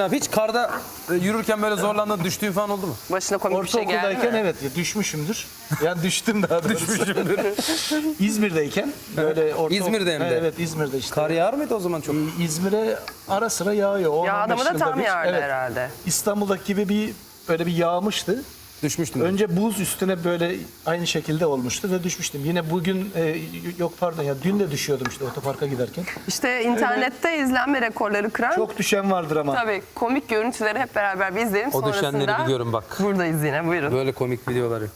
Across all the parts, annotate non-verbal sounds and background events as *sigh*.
Abi hiç karda e, yürürken böyle zorlandığın, düştüğün falan oldu mu? Başına komik bir şey geldi Ortaokuldayken mi? evet ya düşmüşümdür. Yani düştüm daha doğrusu. Düşmüşümdür. *laughs* İzmir'deyken böyle ortaokul... İzmir'de hem de. Evet İzmir'de işte. Kar yağar mıydı o zaman çok? İzmir'e ara sıra yağıyor. 10-15 Ya adamı da yılda tam bir. yağardı Evet. herhalde. İstanbul'daki gibi bir böyle bir yağmıştı. Düşmüştüm. Önce buz üstüne böyle aynı şekilde olmuştu ve düşmüştüm. Yine bugün e, yok pardon ya dün de düşüyordum işte otoparka giderken. İşte internette izlenme rekorları kıran Çok düşen vardır ama. tabii komik görüntüleri hep beraber bir izleyelim. O düşenleri biliyorum bak. Buradayız yine buyurun. Böyle komik videoları.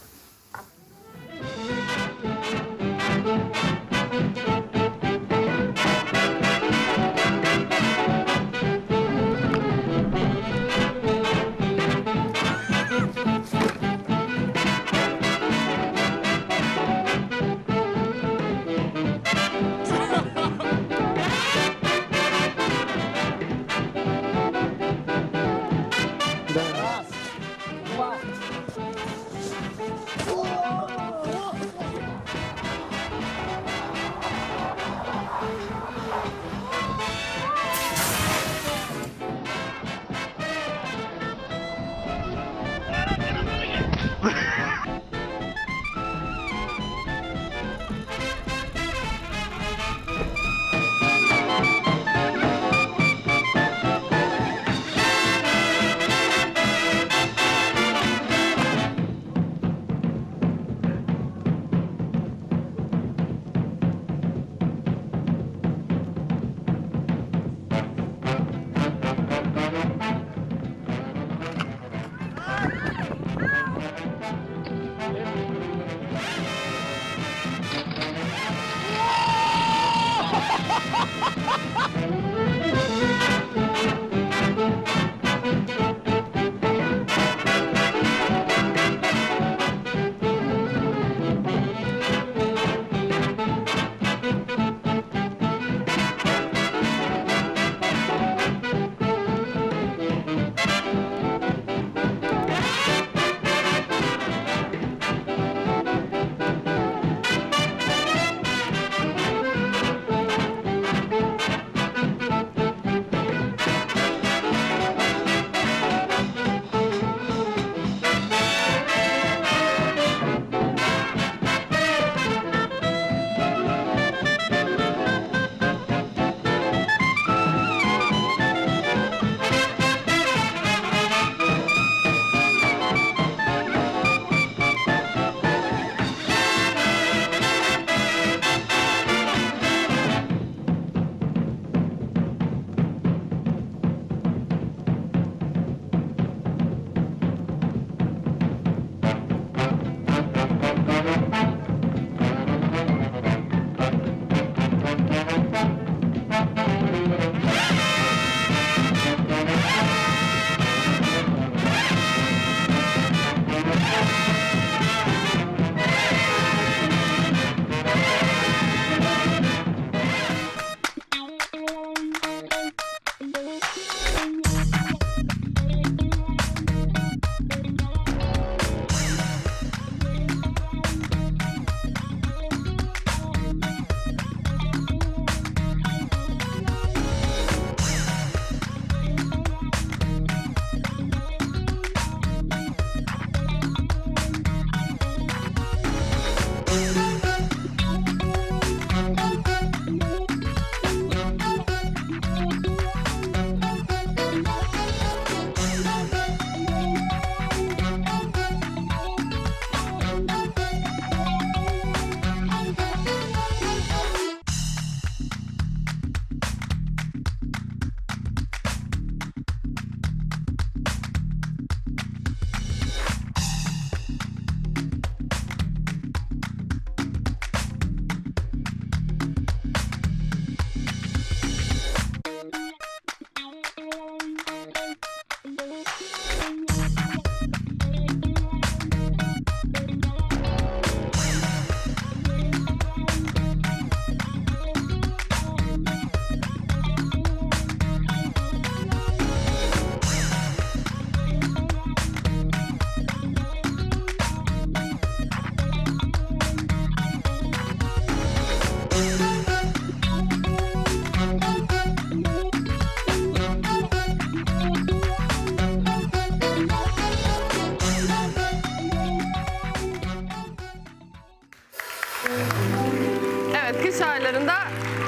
Kış aylarında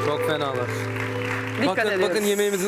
Çok fenalar. dikkat bakın ediyoruz. bakın yemeğimizin